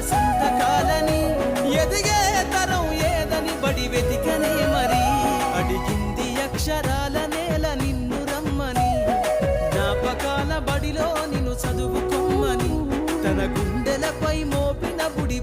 సంతకాలని ఎదిగే తరం ఏదని బడి వెతికనే మరి. అడిగింది అక్షరాల నేల నిన్ను రమ్మని. జ్ఞాపకాల బడిలో నిన్ను చదువుకోమని తన గుండెలపై మోపిన బుడి